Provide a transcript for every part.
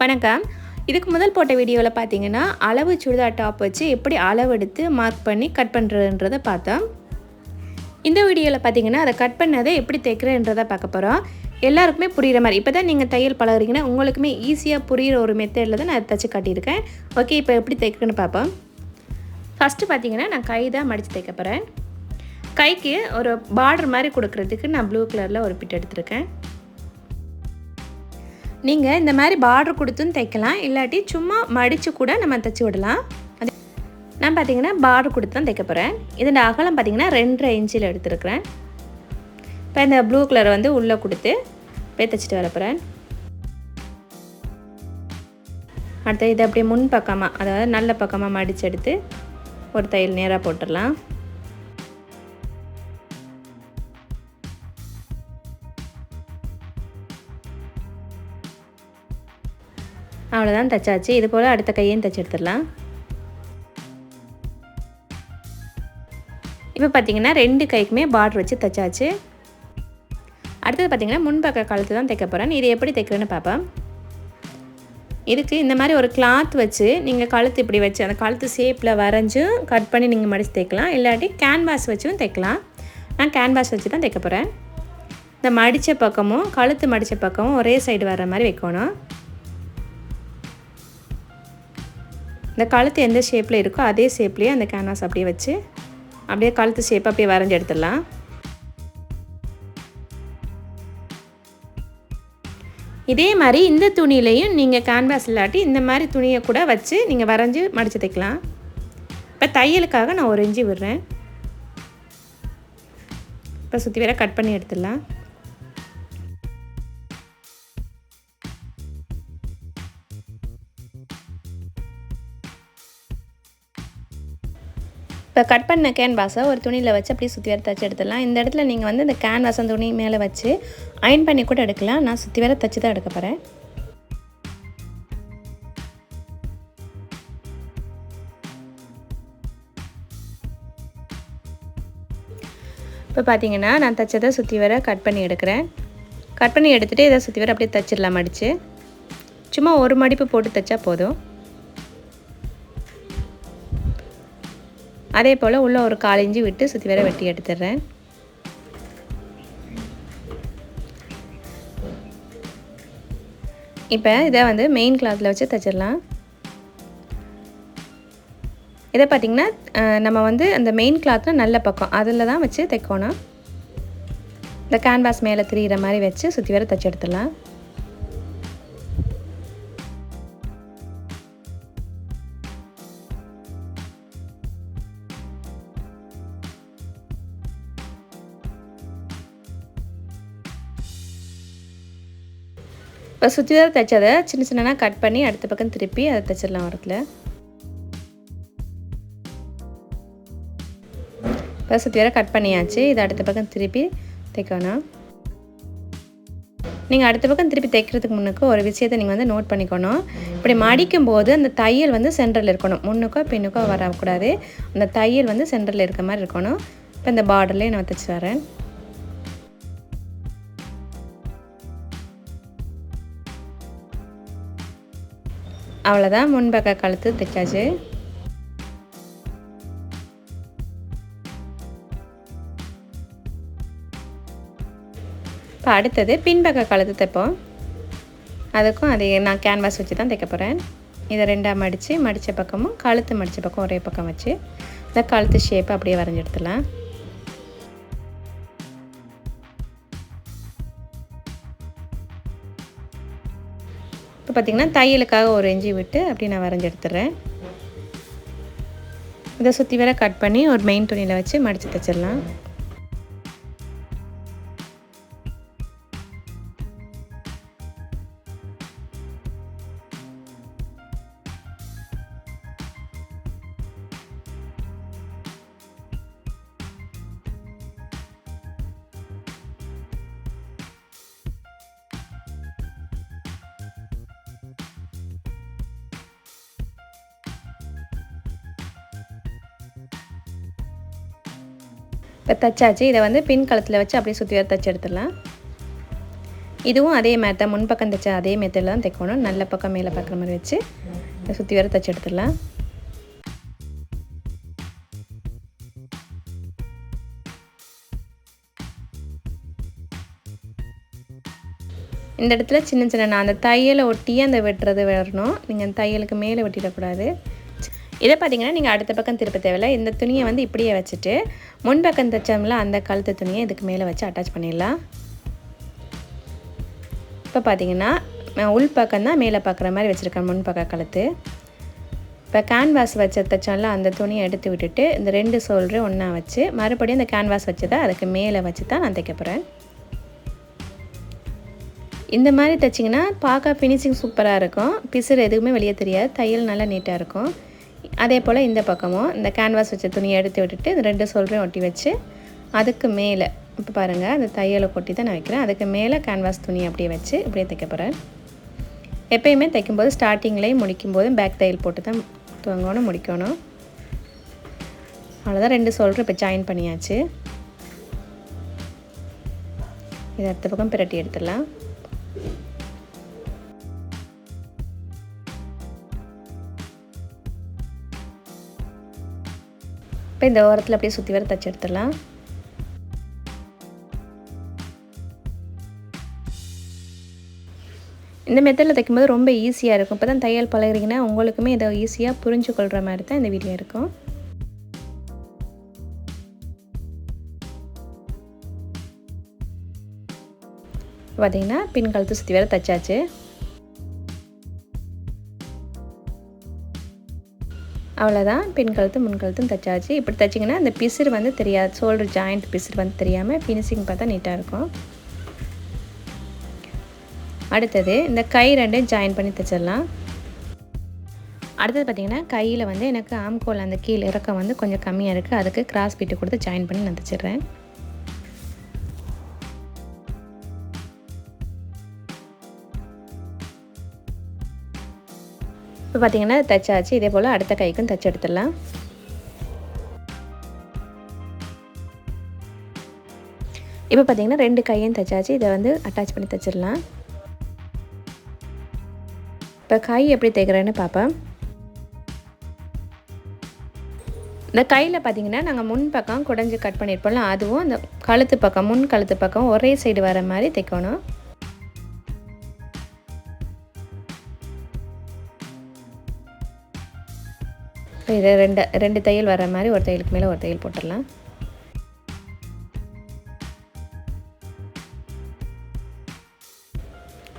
வணக்கம். இதுக்கு முதல் போட்ட வீடியோவில் பார்த்தீங்கன்னா அளவு சுடிதார் டாப் வச்சு எப்படி அளவெடுத்து மார்க் பண்ணி கட் பண்ணுறதுன்றதை பார்த்தோம். இந்த வீடியோவில் பார்த்தீங்கன்னா அதை கட் பண்ணதை எப்படி தைக்கிறேன்றதை பார்க்க போகிறோம் எல்லாருக்குமே புரிகிற மாதிரி இப்போ தான் நீங்கள் தையல் பழகுறீங்கன்னா உங்களுக்குமே ஈஸியாக புரிகிற ஒரு மெத்தடில் தான் நான் தைச்சி காட்டியிருக்கேன். ஓகே இப்போ எப்படி தைக்கிறேன்னு பார்ப்போம். ஃபஸ்ட்டு பார்த்தீங்கன்னா நான் கை தான் மடித்து தைக்க போகிறேன் கைக்கு ஒரு பார்டர் மாதிரி கொடுக்கறதுக்கு நான் ப்ளூ கலரில் ஒரு பிட் எடுத்திருக்கேன். நீங்கள் இந்த மாதிரி பார்டர் கொடுத்தும் தைக்கலாம். இல்லாட்டி சும்மா மடித்து கூட நம்ம தைச்சி விடலாம். அது நான் பார்த்தீங்கன்னா பார்டர் கொடுத்து தான் தைக்க போகிறேன் இதோட அகலம் பார்த்தீங்கன்னா ரெண்டரை இன்ச்சில் எடுத்துருக்குறேன். இப்போ இந்த ப்ளூ கலரை வந்து உள்ளே கொடுத்து போய் தைச்சிட்டு வர போகிறேன் அடுத்து இதை அப்படியே முன் பக்கமாக அதாவது நல்ல பக்கமாக மடித்து எடுத்து ஒரு தையல் நேராக போட்டுடலாம். அவ்வளோதான் தைச்சாச்சு. இது போல் அடுத்த கையையும் தைச்சி எடுத்துடலாம். இப்போ பார்த்தீங்கன்னா ரெண்டு கைக்குமே பார்டர் வச்சு தைச்சாச்சு. அடுத்தது பார்த்தீங்கன்னா முன்பக்க கழுத்து தான் தைக்க போகிறேன் இது எப்படி தைக்கிறேன்னு பார்ப்பேன் இதுக்கு இந்த மாதிரி ஒரு கிளாத் வச்சு நீங்கள் கழுத்து இப்படி வச்சு அந்த கழுத்து ஷேப்பில் வரைஞ்சும் கட் பண்ணி நீங்கள் மடித்து தைக்கலாம். இல்லாட்டி கேன்வாஸ் வச்சும் தைக்கலாம். நான் கேன்வாஸ் வச்சு தான் தைக்க போகிறேன் இந்த மடித்த பக்கமும் கழுத்து மடித்த பக்கமும் ஒரே சைடு வர்ற மாதிரி வைக்கணும். இந்த கழுத்து எந்த ஷேப்பில் இருக்கோ அதே ஷேப்லேயே அந்த கேனாஸ் அப்படியே வச்சு அப்படியே கழுத்து ஷேப் அப்படியே வரைஞ்சி எடுத்துடலாம். இதே மாதிரி இந்த துணியிலையும் நீங்கள் கேன்வாஸ் இல்லாட்டி இந்த மாதிரி துணியை கூட வச்சு நீங்கள் வரைஞ்சி மடித்து தைக்கலாம். இப்போ தையலுக்காக நான் ஒரு இஞ்சி விடுறேன். இப்போ சுற்றி வேற கட் பண்ணி எடுத்துடலாம். இப்போ கட் பண்ண கேன்வாஸை ஒரு துணியில் வச்சு அப்படியே சுற்றி வேறு தச்சு எடுத்துடலாம். இந்த இடத்துல நீங்கள் வந்து இந்த கேன்வாஸ் அந்த துணி மேலே வச்சு அயன் பண்ணி கூட எடுக்கலாம். நான் சுற்றி வேறு தைச்சி தான் எடுக்க போகிறேன் இப்போ பார்த்தீங்கன்னா நான் தைச்சதை சுற்றி வர கட் பண்ணி எடுக்கிறேன். கட் பண்ணி எடுத்துகிட்டு இதை சுற்றி வர அப்படியே தைச்சிடலாம் மடித்து சும்மா ஒரு மடிப்பு போட்டு தைச்சா போதும். அதே போல் உள்ள ஒரு காலிஞ்சி விட்டு சுற்றி வர வெட்டி எடுத்துடுறேன். இப்போ இதை வந்து மெயின் கிளாத்தில் வச்சு தைச்சிடலாம். இதை பார்த்திங்கன்னா நம்ம வந்து அந்த மெயின் கிளாத்தில் நல்ல பக்கம் அதில் தான் வச்சு தைக்கணும். இந்த கேன்வாஸ் மேலே திரியிற மாதிரி வச்சு சுற்றி வர தைச்சி எடுத்துடலாம். இப்போ சுற்றி தான் தைச்சதை சின்ன சின்னனாக கட் பண்ணி அடுத்த பக்கம் திருப்பி அதை தைச்சிடலாம் வரத்தில் இப்போ சுற்றி வர கட் பண்ணியாச்சு. இதை அடுத்த பக்கம் திருப்பி தைக்கணும். நீங்கள் அடுத்த பக்கம் திருப்பி தைக்கிறதுக்கு முன்னுக்கு ஒரு விஷயத்தை நீங்கள் வந்து நோட் பண்ணிக்கணும். இப்படி மடிக்கும் போது அந்த தையல் வந்து சென்டரில் இருக்கணும். முன்னுக்கோ பின்னுக்கோ வரக்கூடாது. அந்த தையல் வந்து சென்டரில் இருக்க மாதிரி இருக்கணும். இப்போ இந்த பார்டர்லேயே நான் தைச்சி வரேன் அவ்வளோதான் முன்பக்க கழுத்து தைச்சாச்சு. இப்போ அடுத்தது பின்பக்க கழுத்து தைப்போம். அதுக்கும் அதே நான் கேன்வாஸ் வச்சு தான் தைக்க போகிறேன் இதை ரெண்டாக மடித்து மடித்த பக்கமும் கழுத்து மடித்த பக்கம் ஒரே பக்கம் வச்சு இந்த கழுத்து ஷேப்பை அப்படியே வரைஞ்சி எடுத்துடலாம். பார்த்திங்கன்னா தையலுக்காக ஒரு இஞ்சி விட்டு அப்படி நான் வரைஞ்சி எடுத்துடுறேன். இதை சுற்றி வர கட் பண்ணி ஒரு மெயின் துணியில் வச்சு மடித்து தைச்சிடலாம். இப்போ தைச்சாச்சு. இதை வந்து பின் கழுத்தில் வச்சு அப்படியே சுற்றி வர தைச்சி எடுத்துடலாம். இதுவும் அதே மாதிரி தான். முன்பக்கம் தைச்ச அதே மெத்தடில் தான் தைக்கணும். நல்ல பக்கம் மேலே பார்க்குற மாதிரி வச்சு சுற்றி வர தைச்சி எடுத்துடலாம். இந்த இடத்துல சின்ன சின்ன நான் அந்த தையலை ஒட்டியே அந்த வெட்டுறது வரணும் நீங்கள் அந்த தையலுக்கு மேலே வெட்டிடக்கூடாது. இதை பார்த்தீங்கன்னா நீங்கள் அடுத்த பக்கம் திருப்ப தேவையில்லை. இந்த துணியை வந்து இப்படியே வச்சுட்டு முன்பக்கம் தைச்சோம்ல அந்த கழுத்து துணியை இதுக்கு மேலே வச்சு அட்டாச் பண்ணிடலாம். இப்போ பார்த்தீங்கன்னா உள் பக்கம் தான் மேலே பார்க்குற மாதிரி வச்சுருக்கேன் முன்பக்க கழுத்து. இப்போ கேன்வாஸ் வச்ச தைச்சோம்ல அந்த துணியை எடுத்து விட்டுட்டு இந்த ரெண்டு சோல்ரு ஒன்றா வச்சு மறுபடியும் இந்த கேன்வாஸ் வச்சதை அதுக்கு மேலே வச்சு தான் நான் தைக்க போகிறேன் இந்த மாதிரி தைச்சிங்கன்னா பார்க்க ஃபினிஷிங் சூப்பராக இருக்கும். பிசுறு எதுவுமே வெளியே தெரியாது. தையல் நல்லா நீட்டாக இருக்கும். அதே போல் இந்த பக்கமும் இந்த கேன்வாஸ் வச்ச துணியை எடுத்து விட்டுட்டு இந்த ரெண்டு சொல்றையும் ஒட்டி வச்சு அதுக்கு மேலே இப்போ பாருங்கள் அந்த தையலை கொட்டி தான் நான் வைக்கிறேன். அதுக்கு மேலே கேன்வாஸ் துணி அப்படியே வச்சு இப்படியே தைக்க போகிறேன் எப்பயுமே தைக்கும்போது ஸ்டார்டிங்லேயும் முடிக்கும்போதும் பேக் தையல் போட்டு தான் துவங்கணும் முடிக்கணும். அவ்வளோதான் ரெண்டு சொல்கிற இப்போ ஜாயின் பண்ணியாச்சு. இது அடுத்த பக்கம் பிரட்டி எடுத்துடலாம். இப்போ இந்த ஓரத்தில் அப்படியே சுற்றி வர தச்சு எடுத்துடலாம். இந்த மெத்தடில் தைக்கும்போது ரொம்ப ஈஸியாக இருக்கும். இப்போ தான் தையல் பழகிறீங்கன்னா உங்களுக்குமே இதை ஈஸியாக புரிஞ்சு கொள்கிற மாதிரி தான் இந்த வீடியோ இருக்கும். பார்த்தீங்கன்னா பின் கழுத்து சுற்றி வேறு தைச்சாச்சு. அவ்வளோதான் பின் கழுத்து முன் கழுத்தும் தைச்சாச்சு. இப்படி தைச்சிங்கன்னா அந்த பிசிறு வந்து தெரியாது. ஷோல்டர் ஜாயிண்ட் பிசிறு வந்து தெரியாமல் ஃபினிஷிங் பார்த்தா நீட்டாக இருக்கும். அடுத்தது இந்த கை ரெண்டையும் ஜாயின் பண்ணி தைச்சிடலாம். அடுத்தது பார்த்திங்கன்னா கையில் வந்து எனக்கு ஆம்கோல் அந்த கீழே இறக்கம் வந்து கொஞ்சம் கம்மியாக இருக்குது அதுக்கு கிராஸ் பீட்டு கொடுத்து ஜாயின் பண்ணி நான் தைச்சிடுறேன். இப்போ பார்த்திங்கன்னா தைச்சாச்சு. இதே போல் அடுத்த கைக்கும் தைச்சி எடுத்துடலாம். இப்போ பார்த்திங்கன்னா ரெண்டு கையும் தைச்சாச்சு. இதை வந்து அட்டாச் பண்ணி தைச்சிடலாம். இப்போ கை எப்படி தைக்கிறேன்னு பார்ப்பேன் இந்த கையில் பார்த்தீங்கன்னா நாங்கள் முன் பக்கம் குடஞ்சி கட் பண்ணியிருப்போம்ல அதுவும் அந்த கழுத்து பக்கம் முன் கழுத்து பக்கம் ஒரே சைடு வர மாதிரி தைக்கணும் இது ரெண்டு ரெண்டு தையல் வர மாதிரி ஒரு தையலுக்கு மேலே ஒரு தையல் போட்டுடலாம்.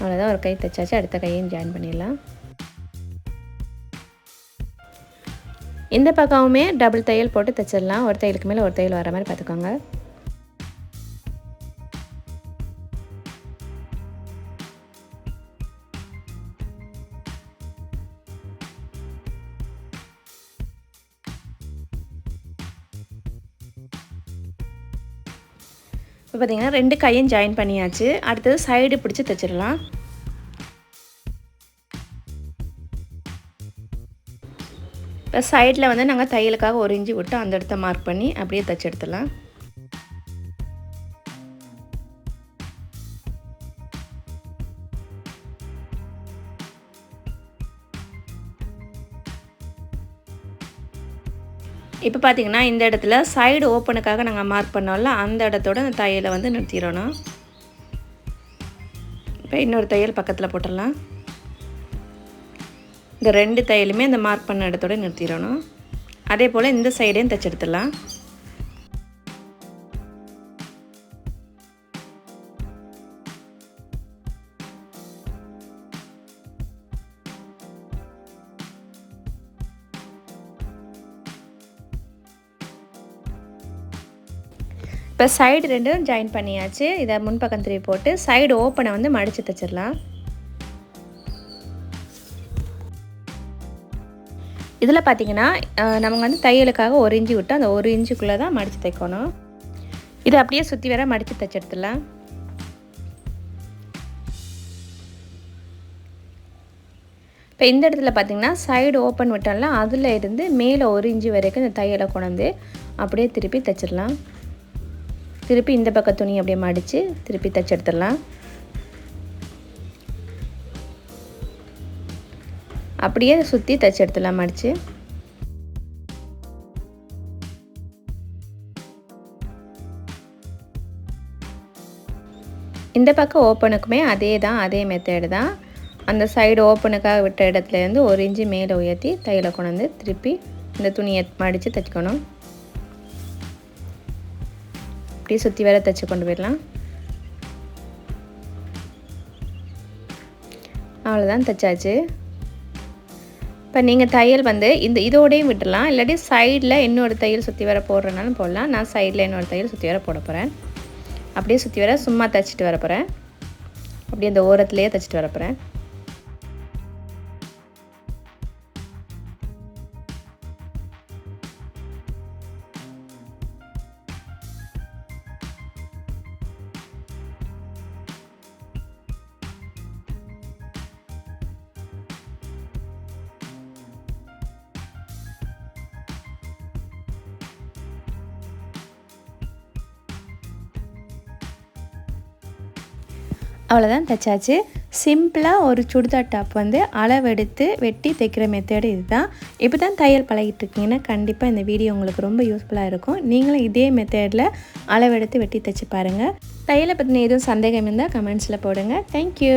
அவ்வளோதான் ஒரு கை தைச்சாச்சு அடுத்த கையும் ஜாயின் பண்ணிடலாம். இந்த பக்கமுமே டபுள் தையல் போட்டு தைச்சிடலாம். ஒரு தையலுக்கு மேலே ஒரு தையல் வர மாதிரி பார்த்துக்கோங்க. இப்போ பார்த்தீங்கன்னா ரெண்டு கையும் ஜாயின் பண்ணியாச்சு. அடுத்தது சைடு பிடிச்சி தைச்சிடலாம். இப்போ சைடில் வந்து நாங்கள் தையலுக்காக ஒரு இஞ்சி விட்டு அந்த இடத்த மார்க் பண்ணி அப்படியே தைச்சி எடுத்துடலாம். இப்போ பார்த்தீங்கன்னா இந்த இடத்துல சைடு ஓப்பனுக்காக நாங்கள் மார்க் பண்ணோம்ல அந்த இடத்தோட அந்த தையலை வந்து நிறுத்திடணும். இப்போ இன்னொரு தையல் பக்கத்தில் போட்டுடலாம். இந்த ரெண்டு தையலுமே அந்த மார்க் பண்ண இடத்தோட நிறுத்திடணும். அதே போல் இந்த சைடையும் தைச்செடுத்துடலாம் இப்போ சைடு ரெண்டும் ஜாயின் பண்ணியாச்சு. இதை முன்பக்கம் திருப்பி போட்டு சைடு ஓப்பனை வந்து மடித்து தைச்சிடலாம். இதில் பார்த்தீங்கன்னா நம்ம வந்து தையலுக்காக ஒரு இஞ்சி விட்டு அந்த ஒரு இன்ச்சுக்குள்ளே தான் மடித்து தைக்கணும். இதை அப்படியே சுற்றி வர மடித்து தைச்செடுத்துடலாம் இப்போ இந்த இடத்துல பார்த்தீங்கன்னா சைடு ஓப்பன் விட்டோம்ல அதில் இருந்து மேலே ஒரு இஞ்சி வரைக்கும் இந்த தையலை கொண்டு அப்படியே திருப்பி தைச்சிடலாம். திருப்பி இந்த பக்கம் துணி அப்படியே மடித்து திருப்பி தைச்செடுத்துடலாம். அப்படியே சுற்றி தைச்செடுத்துடலாம் மடித்து இந்த பக்கம் ஓப்பனுக்குமே அதே தான் அதே மெத்தேடு தான். அந்த சைடு ஓப்பனுக்காக விட்ட இடத்துலேருந்து ஒரு இஞ்சி மேலே உயர்த்தி தையில் கொண்டு வந்து திருப்பி இந்த துணியை மடித்து தைச்சிக்கணும் அப்படியே சுற்றி வேற தைச்சி கொண்டு போயிடலாம். அவ்வளோதான் தைச்சாச்சு. இப்போ நீங்கள் தையல் வந்து இந்த இதோடையும் விட்டுடலாம். இல்லாட்டி சைடில் இன்னொரு தையல் சுற்றி வர போடுறனாலும் போடலாம். நான் சைடில் இன்னொரு தையல் சுற்றி வர போட போகிறேன் அப்படியே சுற்றி வர சும்மா தைச்சிட்டு வர போகிறேன் அப்படியே அந்த ஓரத்துலேயே தைச்சிட்டு வர போகிறேன் அவ்வளோதான் தைச்சாச்சு. சிம்பிளாக ஒரு சுடிதார் டாப் வந்து அளவெடுத்து வெட்டி தைக்கிற மெத்தேடு இதுதான். இப்போ தான் தையல் பழகிட்டு இருக்கீங்கன்னா கண்டிப்பாக இந்த வீடியோ உங்களுக்கு ரொம்ப யூஸ்ஃபுல்லாக இருக்கும். நீங்களும் இதே மெத்தேடில் அளவெடுத்து வெட்டி தைச்சி பாருங்கள் தையலை பற்றின எதுவும் சந்தேகம் இருந்தால் கமெண்ட்ஸில் போடுங்க. தேங்க்யூ